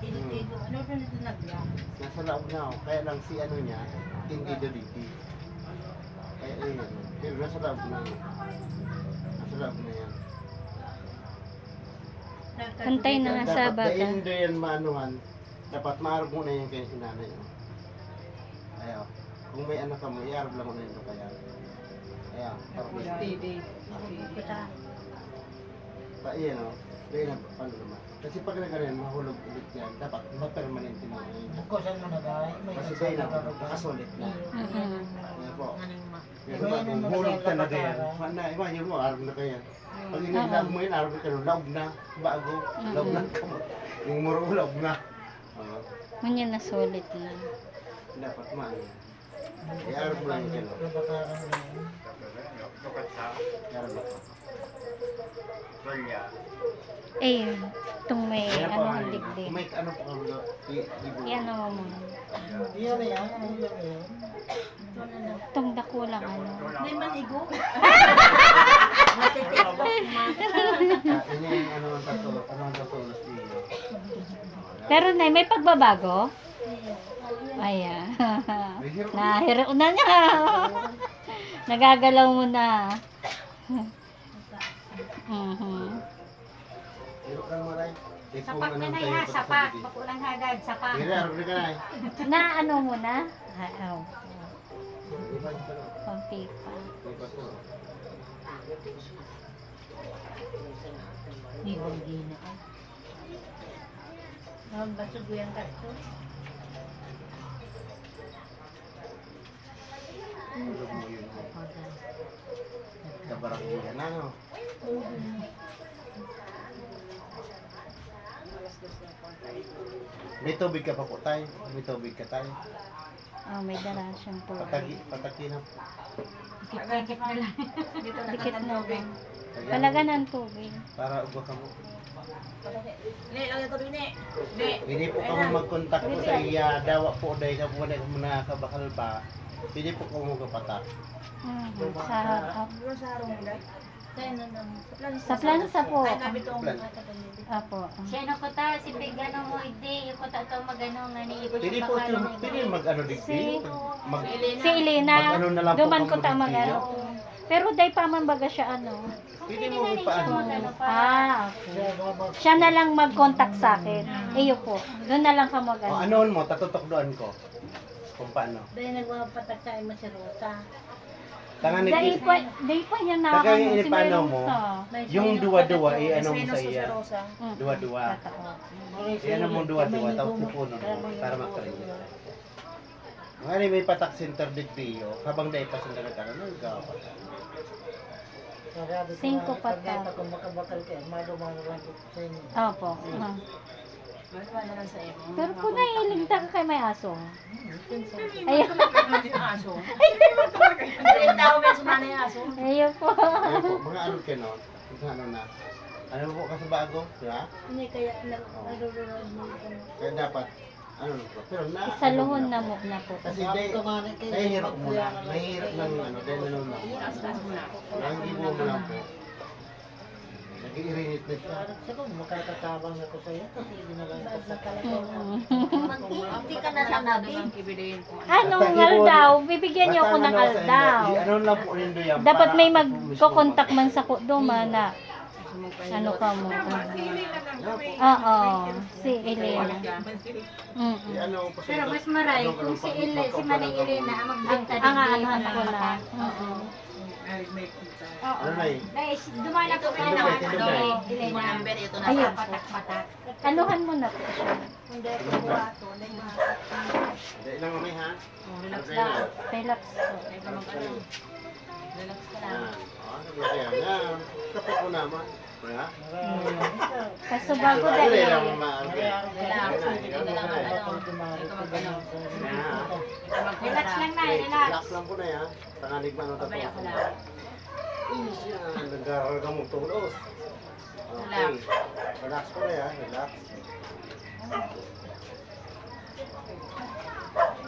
Tilo-tilo. Ano na nito naglang? Nasa laog na ako. Kaya lang si ano niya, hindi dito. Kaya ayun. Pero nasa laog na. Nasa laog na yan. Pantay na nga sa Dapat bata. dahil doon yan maanuhan, dapat maarap mo na yung kaya sinanay mo. Ayaw. Kung may anak ka mo, iarap lang mo na yun kaya. Ayaw. Parang Steady. Pa, iyan o. Dahil na, paano naman. Kasi pag nagalan, mahulog ulit yan. Dapat ma-permanente mo na yun. Ako saan mo nagay? May Kasi dahil na, nakasulit na. Mhm. Kaya po. Pag yun ang hulog masaya talaga yan. Mana, imagine mo, arap na kaya. Pag Oo. inilag mo yun, arap ka nun, laog na. Bago, laog na ka mo. Yung muro, laog na. Manya na solid na. dapat man. Iarap mo lang yun. Nabakaran na yun. Lang. Eh, itong may Kaya po, ano ano, liglig. Kung may ano po i- i- Yan mo muna. Iyan na yan. Ano yan yun? Itong dakulang ano. Hindi man igo. Yun yung ano ang ano ang na Pero na may pagbabago? Ayan. Nahiro na niya. Nagagalaw mo na. Mhm. Hiro ka mo rin. Sapak na na ha, sapak. Pakulang hagad, sapak. Harap na ka na eh. Na ano mo na? Oh. Na. Konti pa. Iba to. Hindi mo gina. Nang basog yung kato. Hulog mo yun. Kabarak mo yan, ano? May tubig ka pa po tayo. May tubig ka tayo. Oh, may dala siyang Patagi, tubig. patagi na. Dikit na lang. Dito na Dikit na lang. Talaga ng tubig. Para ugo ka mo. Ne, lang ito ne. Ne. Hindi po kami mag-contact po sa iya. Dawa po dahil ka po na muna kabakal pa. Pwede po kami kapatak. Mhm. Sa harap. Sa dahil? Kaya na nang. Sa plansa po. Kaya nabi itong mga taga-nili. Apo. Siya no ko ta, si Pigano mo hindi, yung ko ta to magano nga ni Ibo Pwede po ito, pwede mag-ano digdi. Mag, Si Elena, Mag-ano na lang po duman ko kami ta ng magano. tiyo. Pero day pa man baga siya ano. pwede mo ipaano. Ah, Siya okay. babak. Siya na lang mag-contact sa akin. Iyo po. Doon na lang ka mag O anoon mo, tatutok doon ko. Kung paano. Dahil nagpapatak sa ima si Rosa. Tangan ni Day pa, day pa yan na Tagay ano, ini si paano Meron mo? sa. Yung duwa-duwa, eh, ano mo May sa iya? Totoo. Yan ang mong duwa-duwa, tapos pupunin mo para makarin. Mga ni may patak center digdi yo. Habang dahil pa sila nagkaroon. Sabi ko Cinco patak. nata kung makabakal ka, madumano lang ko sa inyo. Opo. Ah. Sa. Pero kung nailigta ka kay may aso. Ayun. Ayun. ba sumana yung aso? Ayun po. Ayun po, mga ano kayo no? Kung ano na. Ano po kasi bago? Diba? Hindi kaya nag-rururod mo. Kaya dapat, ano po. Pero na, Sa luhon na mo na po. Kasi day, na nahihirap mo na. na lang Nahihirap ng ano, dahil ano na. Ang ibo mo lang po. Nag-iirinit na siya. Sabi ko, makakatabang ako sa iyo kasi ginalang ko sa Hindi ka na lang nabi. Anong aldaw? Bibigyan niyo ako ng aldaw. Ano lang po rin doon yan. Dapat may magkocontact man sa kuduma na ano ka mo. Oo, si Elena. Mm ano Pero mas maray Ano, kung ano, si pag- Ele, si Manay Elena ang magbenta Ang aanhan ko na. Oo. Ano na eh? Dahil dumala ko pa Ito na ba, ito ba? si Elena. ito na Ayun. Patak-patak. Anuhan mo na po siya. Hindi ko buhato. Hindi lang kami ha? Relax daw. na. Relax po. Relax ka Yan. lang. Oh, sabi ko yan. Yan. Kapit mo naman. Ha? Kaso bago Dali dahil na lang ano. Mag-ano. Relax lang na, relax. Relax lang po na yan. Tanganig man ang yan. Nag-aaral ka mong tulos. Okay. Relax. Po na yan. Relax.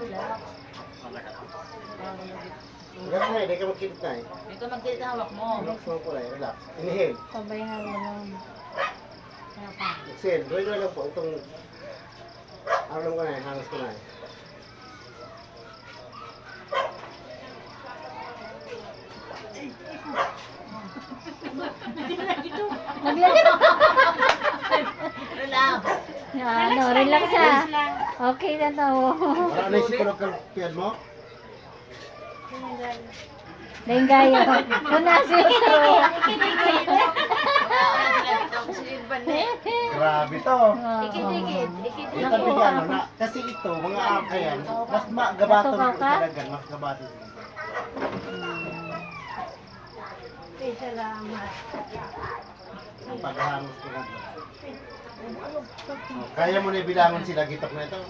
Relax. Relax na, hindi ka magkilit na eh. Ito magkilit hawak mo. Relax mo po na, relax. Inhale. Pabayaan mo lang. Exhale. Drawing na lang po itong... Ano ko na eh, hangas ko na eh. Relax. ano, relax ha. Okay na to. Na yung psikolog piyan mo? Dahil gaya. Punasin ito. Grabe to. Ikit-ikit. Ikit-ikit. Ito bigyan mo na. Kasi ito, mga aka yan, mas ko ka? talaga. Mas gabaton ko. Ang paghangos ko lang. Oh, kaya mo na bilangon sila gitok na ito.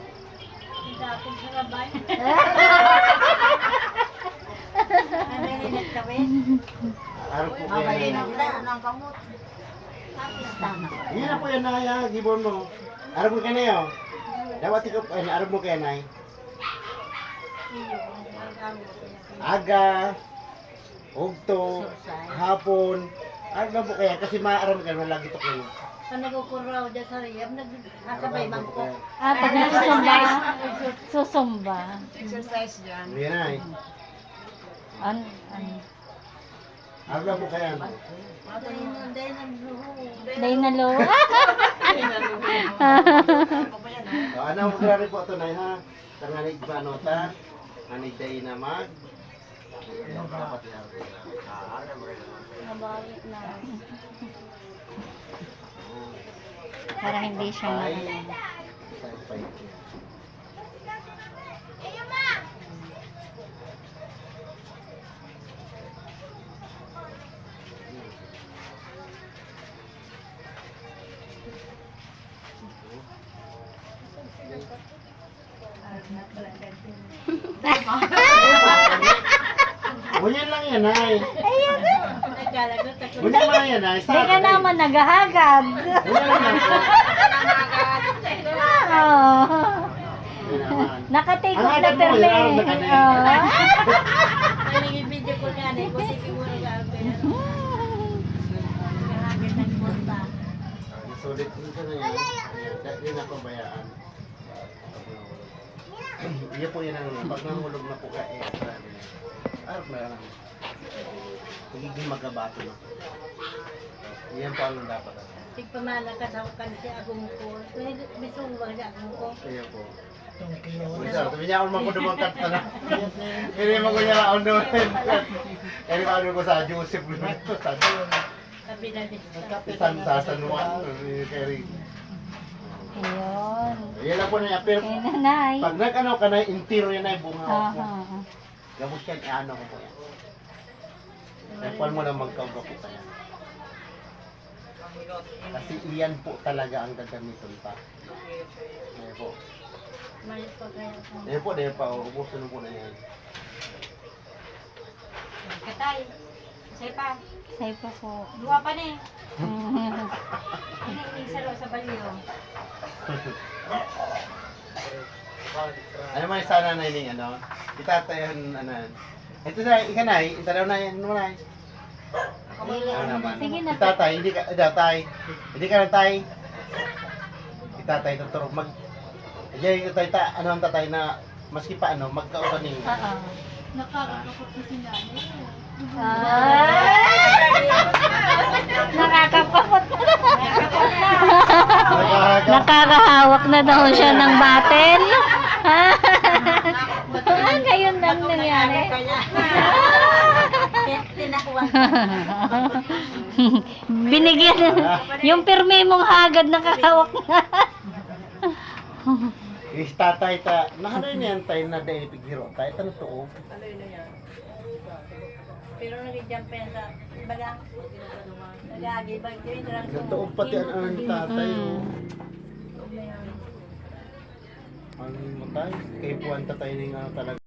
Araw po kaya. Anong kamot? Hindi na po yan na gibon mo. Araw po kaya na yun. Dapat ikaw, ay, araw mo kaya na Aga, ugto, hapon, araw po kaya kasi maaram ka na lagi to kayo. Panagukuraw dyan sa riyab, nagkakabay mangkok. Ah, pag nagsusumba. Susumba. Exercise dyan. Yan na eh. An, an. Araw po kaya. Dahil na low. O, ano mo grabe po ito na ha? Tanganig ba nota? Anig day na mag? Para hindi siya na. Yan ay. Bunyan lang yan ay. Hindi ka naman naghahagad. Oo. Bunyan naman. Nakatake off Ang na mo, perme. ang nakanig. video ko nga, eh, kasi siguro gagawin. Sulit din ka na yan. Dahil na ako bayaan. Iya po yan ang pag nahulog na po ka eh. Arap na lang. Magiging magabato na. Yan po ang dapat. Tigpamala ka sa kan si agong ko. Bisong ba siya agong ko? Kaya po. Wala, sabi niya ako magkudumang kanta na. Hindi mo ko niya ako doon. Kaya pa ko sa Joseph. Sa na. San sa San Juan. Ayun. Yan lang po na yan. Pero Kay nanay. pag nag-ano ka na, interior yan ay bunga mo. Gabos yan, ano ko po yan. Kaya mo na magkauga po kaya. Kasi iyan po talaga ang gagamitin pa. Ayan po. Mayos pa kaya ako. Ayan po, ayan pa. Ubusin po na yan. Katay. Say pa. Say pa po. Dua pa ni. Hindi sa sa baliyo. Ano man sana na yung ano? Itatayan, ano. Ito na, ika na, ito daw na yan, ano na. Ano naman? Sige na. Itatay, hindi ka, itatay. Hindi ka na tay. Itatay, tuturog, mag, Diyan yung tatay, ta, ano ang tatay na, maski pa ano, magkaubaning. Oo. Nakakakapot na si nanay. Nagkahagap. Nakakahawak na daw siya ng batel. Lang nangyari. Binigyan. Yung pirmi mong hagad nakahawak na. Is tatay ta, nakano yan tayo na dahil pighiro. Tayo tanong to. Pero nag-jump yan sa baga. Nagagi bag din lang. Natuog pati ang ano ni tatay. oh. Ano mo tayo? Kay Puan tatay na yung ano talaga.